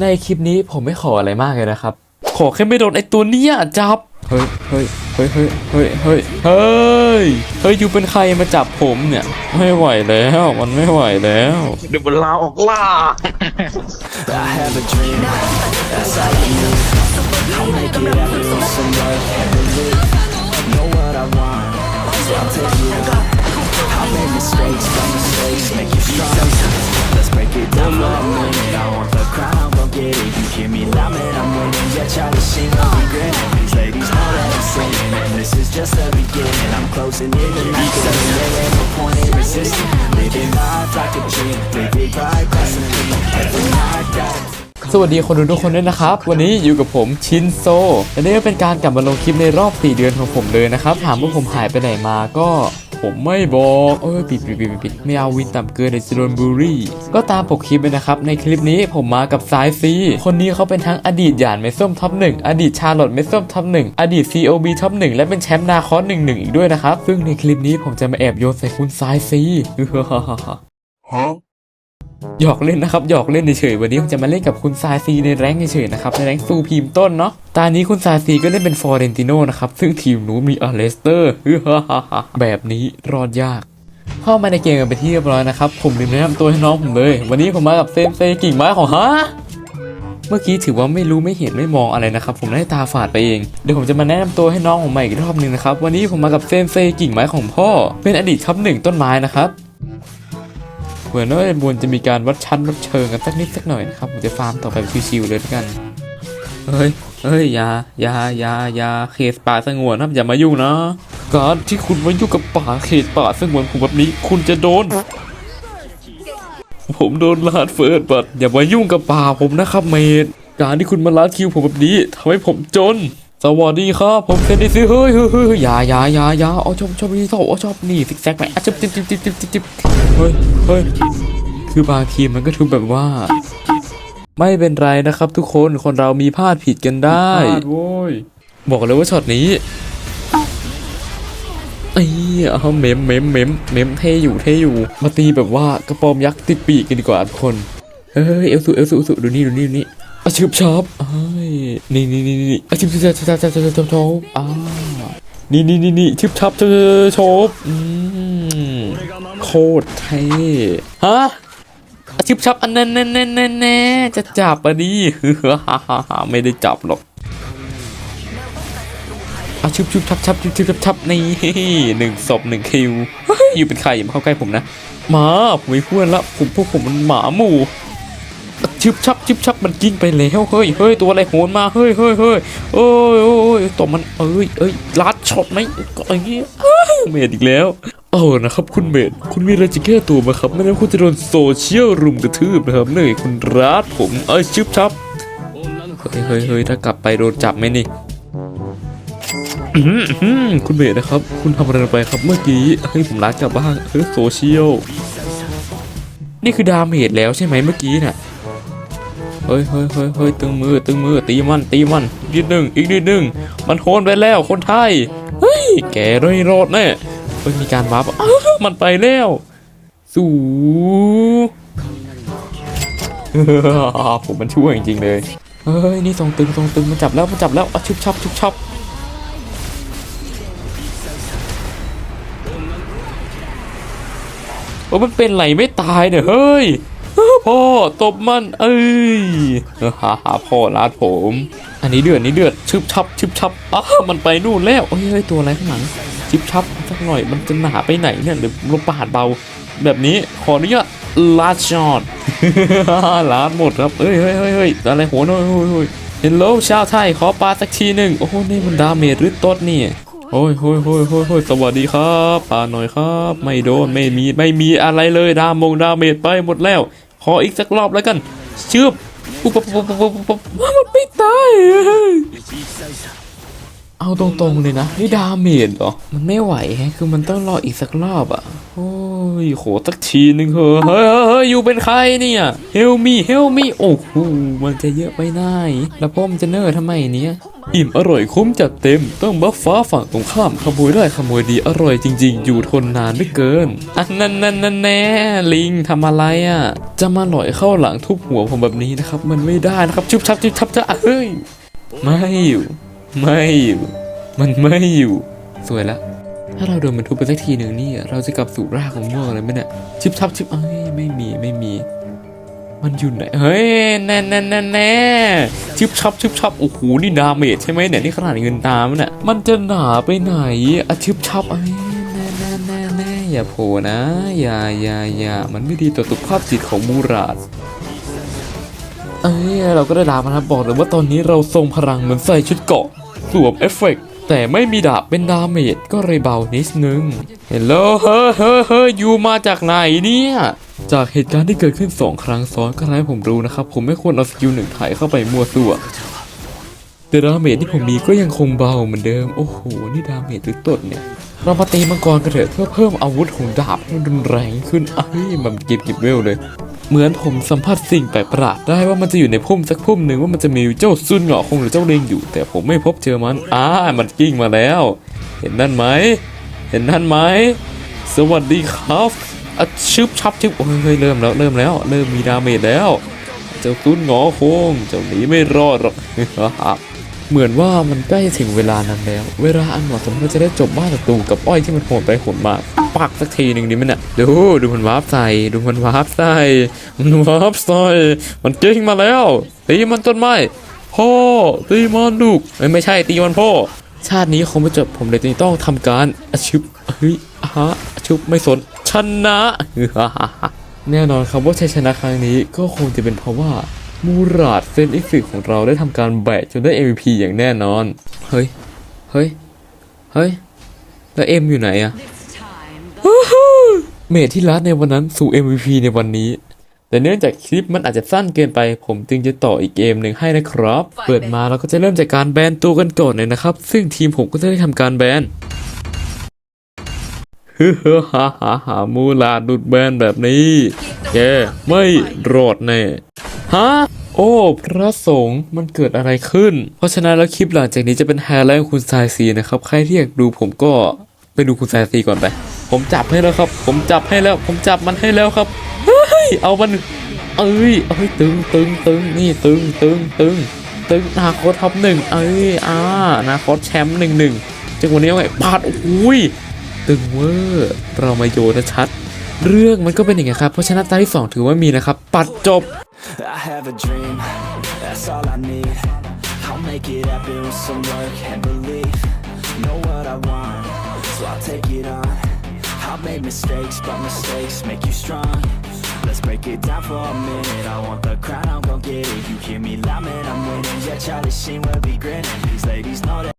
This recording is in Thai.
ในคลิปนี้ผมไม่ขออะไรมากเลยนะครับ ขอแค่ไม่โดนไอตัวเนี้ยจับ เฮ้ยเฮ้ยเฮ้ยเฮ้ยเฮ้ยเฮ้ยเฮ้ยเฮ้ยอยู่เป็นใครมาจับผมเนี่ย ไม่ไหวแล้วมันไม่ไหวแล้ว เดี๋ยวมันลาออกล่า I have a dream That's all I need I'll make it happen with some work and belief Know what I want Make mistakes, but mistakes make you strong Let's break it down for a minute I want the crown, I'm gon' get it You hear me loud, man, I'm winning Yeah, try to sing, I'll be grinning These ladies know that I'm sinning And this is just the beginning I'm closing in the night Cause there ain't no point in resisting Living life like a dream Live it right, cross the beam Every night, got สวัสดีคนดูทุกคนด้วยนะครับ วันนี้อยู่กับผมชินโซและนี่ก็เป็นการกลับมาลงคลิปในรอบ 4 เดือนของผมเลยนะครับ ถามว่าผมหายไปไหนมาก็ ผมไม่บอก เออปิดปิดปิดปิดปิดไม่เอาวินต่ำเกินในซิโดนบุรีก็ตามปกคลิปเลยนะครับ ในคลิปนี้ผมมากับสายซีคนนี้เขาเป็นทั้งอดีตหยานเมส้มท็อปหนึ่งอดีตชาลอตเมส้มท็อปหนึ่งอดีต COB ท็อปหนึ่งและเป็นแชมป์นาคอสหนึ่งหนึ่งอีกด้วยนะครับ ซึ่งในคลิปนี้ผมจะมาแอบโยนใส่คุณสายซี หยอกเล่นนะครับหยอกเล่นเฉยๆวันนี้ผมจะมาเล่นกับคุณซาซีในแรงเฉยๆนะครับในแรงซูพีมต้นเนาะตอนนี้คุณซาซีก็ได้เป็นฟอร์เรนติโนนะครับซึ่งทีมหนูมีอเลสเตอร์แบบนี้รอดยากเข้ามาในเกมกันไปที่เรียบร้อยนะครับ ผมลืมแนะนำตัวให้น้องผมเลย วันนี้ผมมากับเซมเซกิ่งไม้ของฮะเมื่อกี้ถือว่าไม่รู้ไม่เห็นไม่มองอะไรนะครับ ผมได้ตาฝาดไปเอง เดี๋ยวผมจะมาแนะนำตัวให้น้องผมใหม่อีกรอบหนึ่งนะครับ วันนี้ผมมากับเซมเซกิ่งไม้ของพ่อ เป็นอดีตท็อปหนึ่งต้นไม้นะครับ เหมือนว่าบนจะมีการวัดชั้นวัดเชิงกันสักนิดสักหน่อยนะครับผมจะฟาร์มต่อไปชิวๆเลยแล้วกันเฮ้ยเฮ้ยอย่าอย่าอย่าอย่าเขตป่าสงวนนะครับอย่ามายุ่งนะการที่คุณมายุ่งกับป่าเขตป่าสงวนผมแบบนี้ คุณจะโดน ผมโดนลาดเฟิร์สบัตอย่ามายุ่งกับป่าผมนะครับเมดการที่คุณมาลาดคิวผมแบบนี้ทำให้ผมจน สวัสดีครับ ผมเซนดิซิเฮ้ยเฮ้ยเฮ้ยอย่าอย่าอย่าอย่าเอาชอบชอบนี่ชอบเอาชอบนี่ซิกแซกไปอะจิบจิบจิบจิบจิบจิบจิบเฮ้ยเฮ้ยคือบางทีมันก็ถือแบบว่า ไม่เป็นไรนะครับทุกคนคนเรามีพลาดผิดกันได้โว้ยบอกเลยว่าช็อตนี้ไอ้เอาเมมเมมเมมเมมเท่อยู่เท่อยู่ มาตีแบบว่ากระปอมยักษ์ติดปีกกันดีกว่าทุกคนเฮ้ยเอลสุเอลสุเอลสุดูนี่ดูนี่ดูนี่ อาชิบชอบเฮ้นี่นี่นี่นี่อาชิบชอบชอบชอบชอบชอบชอบอ่านี่นี่นี่นี่ชิบชับชอบชอบอืมโคตรเท่ฮะอาชิบชับอันนั้นแน่แน่แน่แน่จะจับอะดิไม่ได้จับหรอกอาชิบชุบชับชับชุบชุบชับชับนี่หนึ่งศพหนึ่งคิวอยู่เป็นใครอย่ามาเข้าใกล้ผมนะหมาผมไม่พูดละผมพวกผมมันหมาหมู่ ชิบชับชิบชับมันกิ้งไปแล้วเฮ้ยเฮ้ยตัวอะไรโหนมาเฮ้ยเฮ้ยเฮ้ยโอ้ยโอ้ยตัวมันเอ้ยเอ้ยลัดช็อตไหมก็อย่างเงี้ยเมดอีกแล้วเออนะครับคุณเมดคุณมีอะไรจะแก้ตัวไหมครับไม่งั้นคุณจะโดนโซเชียลรุมกระทืบนะครับเนื่อยคุณรัดผมเอ้ยชิบชับเฮ้ยเฮ้ยเฮ้ยถ้ากลับไปโดนจับไหมนี่คุณเมดนะครับ คุณทำอะไรไปครับเมื่อกี้ให้ผมรักกลับบ้างเฮ้ยโซเชียลนี่คือดาเมจแล้วใช่ไหมเมื่อกี้น่ะ เฮ้ยเฮ้ยเฮ้ยเฮ้ยตึงมือตึงมือตีมันตีมันอีกนิดหนึ่งอีกนิดหนึ่งมันโหนไปแล้วคนไทยเฮ้ยแกเลยรอดแน่เฮ้ยมีการวับมันไปแล้วสู่ผมมันช่วยจริงๆเลยเฮ้ยนี่ทรงตึงทรงตึงมันจับแล้วมันจับแล้วชุบชับชุบชับโอ้มันเป็นไหลไม่ตายเนี่ยเฮ้ย พ่อตบมัน เอ้ยฮ่าฮ่าพ่อลาดผม อันนี้เดือดนี่เดือดชึบชับชึบชับอ้ามันไปนู่นแล้วเฮ้ยตัวอะไรข้างหลังชิบชับสักหน่อยมันจะหนาไปไหนเนี่ยหรือลมปาดเบา แบบนี้ขออนุญาตลาดช็อตลาดหมดครับเฮ้ยเฮ้ยเฮ้ยอะไรโหนเฮ้ยเฮ้ยเฮ้ยเฮลโลชาวไทยขอปลาสักทีหนึ่งโอ้โหนี่มันดาเมจหรือต้นนี่โอ้ยโอ้ยโอ้ยโอ้ยโอ้ยสวัสดีครับปลาหน่อยครับ ไม่โดนไม่มีไม่มีอะไรเลยดามงดาเมจไปหมดแล้ว ออีกสักรอบแล้วกันชืบปุ๊บปุ๊บปุ๊บปุ๊บปุ๊บบมันไม่ตายเอาตรงๆเลยนะนี่ดาเมจเหรอ มันไม่ไหวแฮะ คือมันต้องรออีกสักรอบอะ โอ้ยโหสักทีหนึ่งเถอะเฮ้ยเฮ้ยเฮ้ยอยู่เป็นใครเนี่ยเฮลมี่เฮลมี่โอ้โหมันจะเยอะไปไหนแล้วพ่อมันจะเนิร์ทำไมเนี่ย อิ่มอร่อยคุ้มจัดเต็ม ต้องบัฟฟ้าฝั่งตรงข้ามขโมยได้ขโมยดีอร่อยจริง ๆ อยู่ทนนานไม่เกินอันนั้นนั่นนั่นแน่ลิงทำอะไรอะ จะมาหลอยเข้าหลังทุบหัวผมแบบนี้นะครับ มันไม่ได้นะครับชุบชับชุบชับจะเฮ้ยไม่อยู่ ไม่อยู่ มันไม่อยู่ สวยละถ้าเราโดนมันทุบไปสักทีหนึ่งนี่เราจะกลับสู่รากของม่วงเลยไหมเนี่ยชิบชับชิบเอ้ยไม่มีไม่มี มันอยู่ไหนเฮ้ยแน่แน่แน่แน่ชิบชับชิบชับโอ้โหนี่ดาเมจใช่ไหมเนี่ยนี่ขนาดเงินตามเนี่ยมันจะหนาไปไหนอะชิบชับเอ้ยแน่แน่แน่แน่อย่าโผล่นะ อย่าอย่าอย่ามันไม่ดีต่อสุขภาพจิตของมูราดเอ้ยเราก็ได้ดามาครับบอกเลยว่าตอนนี้เราทรงพลังเหมือนใส่ชุดเกาะสวมเอฟเฟกต์ แต่ไม่มีดาบเป็นดาเมจก็เลยเบานิดนึงเฮลโลเฮ้ยเฮ้ยเฮ้ยยูมาจากไหนเนี่ยจากเหตุการณ์ที่เกิดขึ้นสองครั้งซ้อนก็ทำให้ผมรู้นะครับ ผมไม่ควรเอาสกิลหนึ่งถ่ายเข้าไปมั่วซั่วแต่ดาเมจที่ผมมีก็ยังคงเบาเหมือนเดิม โอ้โห นี่ดาเมจหรือตดเนี่ย เรามาตีมังกรกันเถอะเพื่อเพิ่มอาวุธของดาบให้มันรุนแรงขึ้นเอ้มันก็บก็บเวลเลย เหมือนผมสัมผัสสิ่งแปลกประหลาดได้ว่ามันจะอยู่ในพุ่มสักพุ่มหนึ่งว่ามันจะมีเจ้าซุนเหงาคงหรือเจ้าเลงอยู่ แต่ผมไม่พบเจอมันอ่ามันกิ้งมาแล้ว เห็นนั่นไหมเห็นนั่นไหมสวัสดีครับอะชึบชับชึบโอ้ยเฮ้ยเริ่มแล้วเริ่มแล้ว เริ่มมีดาเมจแล้ว เจ้าตุ้นหงอคงเจ้าหนีไม่รอดหรอก เหมือนว่ามันใกล้ถึงเวลานั้นแล้ว เวลาอันเหมาะสมที่จะได้จบบ้านศัตรูกับอ้อยที่มันโหดไปโหดมาปักสักทีหนึ่งดีไหมเนี่ยดูดูมันวาร์ปใส่ดูมันวาร์ปใส่มันวาร์ปใส่มันเก่งมาแล้วตีมันต้นไม้พ่อตีมันลูกเอ้ยไม่ใช่ตีมันพ่อชาตินี้คงไม่จบผมเลยต้องทำการอาชุบเฮ้ยฮะอาชุบไม่สนชนะแน่นอนครับว่าชัยชนะครั้งนี้ก็คงจะเป็นเพราะว่า มูราดเซนอิฟิกของเราได้ทำการแบกจนได้ MVP อย่างแน่นอน เฮ้ย เฮ้ย เฮ้ย แล้วเอ็มอยู่ไหนอะเมทที่รัดในวันนั้นสู่ MVP ในวันนี้ แต่เนื่องจากคลิปมันอาจจะสั้นเกินไป ผมจึงจะต่ออีกเกมหนึ่งให้นะครับ เปิดมาเราก็จะเริ่มจากการแบนตัวกันก่อนเลยนะครับ ซึ่งทีมผมก็จะได้ทำการแบนฮึฮ่าฮ่าฮ่าฮ่ามูลาดดุดแบนแบบนี้แกไม่รอดแน่ ฮะโอ้พระสงฆ์มันเกิดอะไรขึ้น เพราะฉะนั้นแล้วคลิปหลังจากนี้จะเป็นไฮไลท์ของคุณสายซีนะครับใครที่อยากดูผมก็ไปดูคุณสายซีก่อนไป ผมจับให้แล้วครับ ผมจับให้แล้ว ผมจับมันให้แล้วครับเฮ้ยเอามันเอ้ยเอ้ยตึงตึงตึงนี่ตึงตึงตึงตึงนาคตท็อปหนึ่งเอ้ยอ่านาคตแชมป์หนึ่งหนึ่งจังวันนี้ไงปาดโอ้ยตึงเวอร์เรามาโยนชัด เรื่องมันก็เป็นอย่างไงครับเพราะฉะนั้นตาที่ 2 ถือว่ามีนะครับ ปัดจบ I have a dream, that's all I need. I'll make it happen with some work and belief. Know what I want, so I'll take it on. I've made mistakes, but mistakes make you strong. Let's break it down for a minute. I want the crown, I'm gon' get it. You hear me loud, man, I'm winning. Yeah, Charlie Sheen will be grinning.